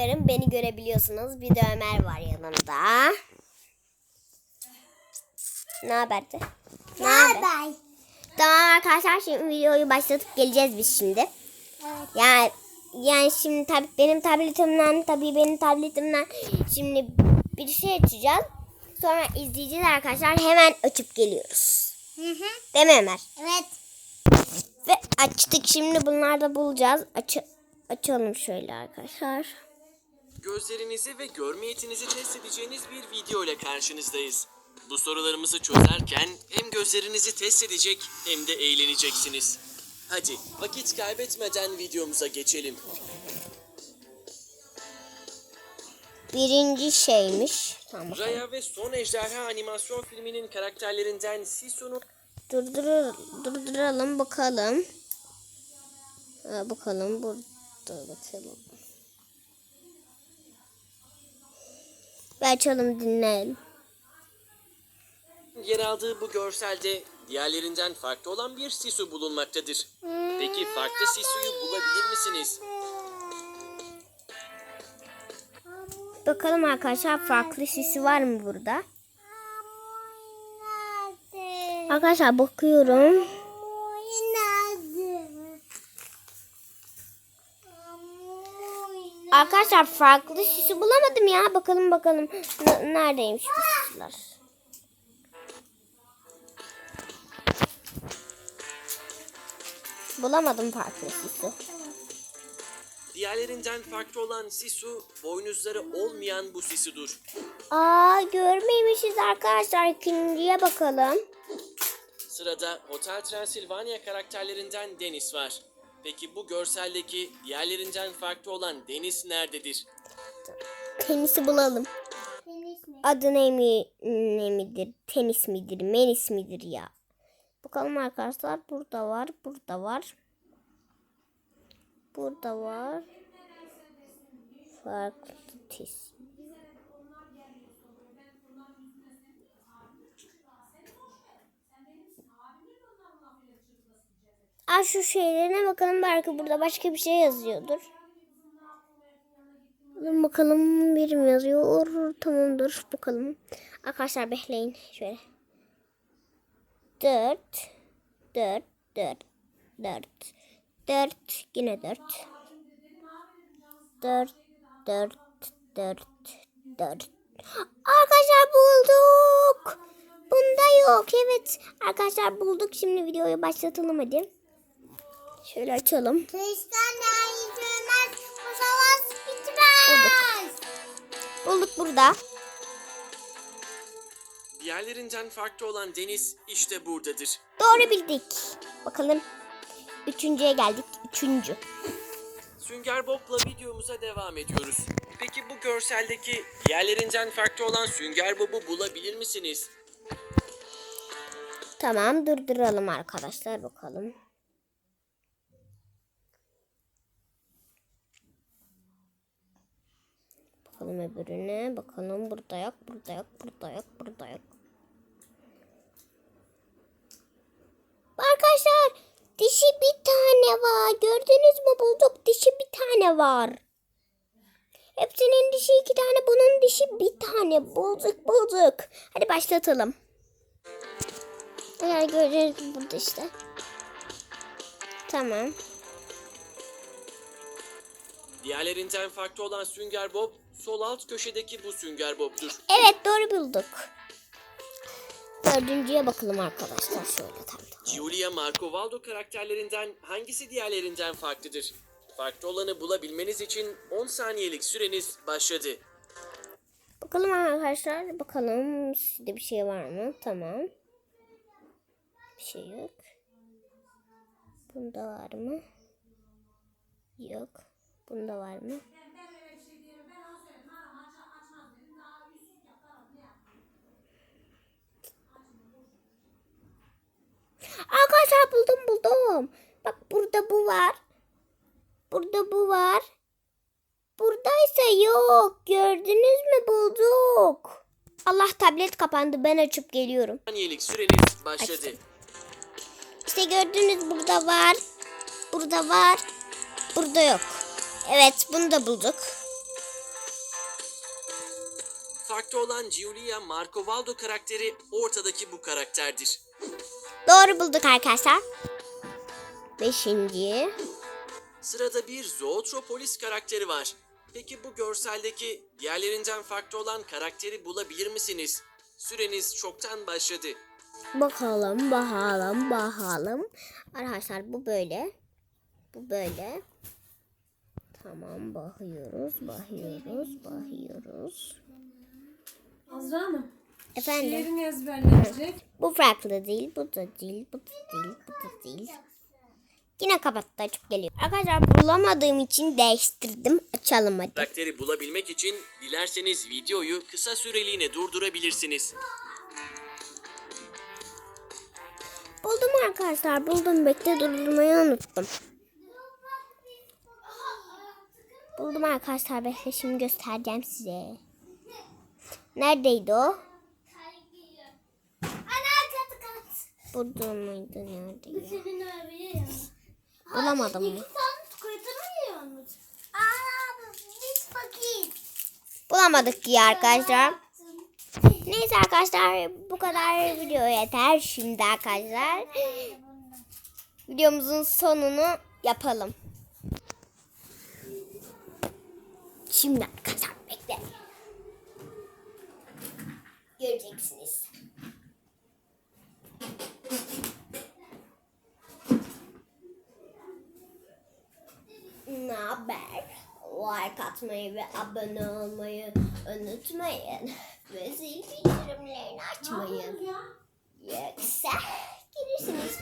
verin. Beni görebiliyorsunuz. Bir de Ömer var yanımda. Ne haberdi? Ne haber? Tamam arkadaşlar şimdi videoyu başlatıp geleceğiz biz şimdi. Evet. Yani yani şimdi tabii benim tabletimden tabii benim tabletimden şimdi bir şey açacağız. Sonra izleyeceğiz arkadaşlar. Hemen açıp geliyoruz. Hı hı. Değil mi Ömer? Evet. Ve açtık şimdi bunları da bulacağız. Aç açalım şöyle arkadaşlar. Gözlerinizi ve görme yetinizi test edeceğiniz bir video ile karşınızdayız. Bu sorularımızı çözerken hem gözlerinizi test edecek hem de eğleneceksiniz. Hadi vakit kaybetmeden videomuza geçelim. Birinci şeymiş. Tamam. Raya ve Son Ejderha animasyon filminin karakterlerinden Sisu'nun Durdur durduralım bakalım. Ha, bakalım burada bakalım. Bir açalım dinleyelim. yer aldığı bu görselde diğerlerinden farklı olan bir Sisu bulunmaktadır. Peki farklı Sisu'yu bulabilir misiniz? Bakalım arkadaşlar farklı sesi var mı burada? Arkadaşlar bakıyorum. Arkadaşlar farklı sesi bulamadım ya. Bakalım bakalım N- neredeymiş bu sesler. Bulamadım farklı sesi. Diğerlerinden farklı olan Sisu, boynuzları olmayan bu Sisu'dur. Aa görmemişiz arkadaşlar. İkinciye bakalım. Sırada Hotel Transilvanya karakterlerinden Deniz var. Peki bu görseldeki diğerlerinden farklı olan Deniz nerededir? Tenisi bulalım. Tenis mi? Adı ne, mi, ne midir? Tenis midir? Menis midir ya? Bakalım arkadaşlar. Burada var. Burada var. Burada var. Farklı tis. Aa şu şeylerine bakalım belki burada başka bir şey yazıyordur. Bakalım bir mi yazıyor? Tamamdır bakalım. Arkadaşlar bekleyin şöyle. Dört. Dört. Dört. Dört. Dört. Yine dört. Dört. Dört. Dört. Dört. Arkadaşlar bulduk. Bunda yok. Evet. Arkadaşlar bulduk. Şimdi videoyu başlatalım hadi. Şöyle açalım. Bitmez. Bulduk burada. Diğerlerinden farklı olan Deniz işte buradadır. Doğru bildik. Bakalım. Üçüncüye geldik. Üçüncü. Sünger Bob'la videomuza devam ediyoruz. Peki bu görseldeki diğerlerinden farklı olan Sünger Bob'u bulabilir misiniz? Tamam durduralım arkadaşlar bakalım. Bakalım öbürüne. Bakalım burada yok, burada yok, burada yok, burada yok. Arkadaşlar dişi bir tane var. Gördünüz mü bulduk. Dişi bir tane var. Hepsinin dişi iki tane. Bunun dişi bir tane. Bulduk bulduk. Hadi başlatalım. Eğer göreceğiz burada işte. Tamam. Diğerlerinden farklı olan Sünger Bob, sol alt köşedeki bu Sünger Bob'dur. Evet doğru bulduk. Dördüncüye bakalım arkadaşlar. Şöyle tabii. Giulia Marcovaldo karakterlerinden hangisi diğerlerinden farklıdır? Farklı olanı bulabilmeniz için 10 saniyelik süreniz başladı. Bakalım arkadaşlar. Bakalım sizde bir şey var mı? Tamam. Bir şey yok. Bunda var mı? Yok. Bunda var mı? Arkadaşlar buldum buldum. Bak burada bu var. Burada bu var. Buradaysa yok. Gördünüz mü bulduk. Allah tablet kapandı. Ben açıp geliyorum. Saniyelik süreniz başladı. Açtım. İşte gördünüz burada var. Burada var. Burada yok. Evet bunu da bulduk. Farklı olan Giulia Marcovaldo karakteri ortadaki bu karakterdir. Doğru bulduk arkadaşlar. Beşinci. Sırada bir Zootropolis karakteri var. Peki bu görseldeki diğerlerinden farklı olan karakteri bulabilir misiniz? Süreniz çoktan başladı. Bakalım, bakalım, bakalım. Arkadaşlar bu böyle. Bu böyle. Tamam bakıyoruz, bakıyoruz, bakıyoruz. Azra Hanım. Efendim Şiirini ezberleyecek. bu farklı değil, bu da değil, bu da değil, bu da değil. Yine kapattı açıp geliyor. Arkadaşlar bulamadığım için değiştirdim. Açalım hadi. Karakteri bulabilmek için dilerseniz videoyu kısa süreliğine durdurabilirsiniz. Buldum arkadaşlar buldum. Bekle durdurmayı unuttum. Buldum arkadaşlar bekle şimdi göstereceğim size. Neredeydi o? Burada mıydı nerede? Senin öyle ya. Bulamadım mı? Bulamadık ki arkadaşlar. Neyse arkadaşlar bu kadar video yeter. Şimdi arkadaşlar videomuzun sonunu yapalım. Şimdi arkadaşlar bekle. Göreceksiniz. Ne haber? Like atmayı ve abone olmayı unutmayın. Ve zil bildirimlerini açmayın. Yoksa girirsiniz.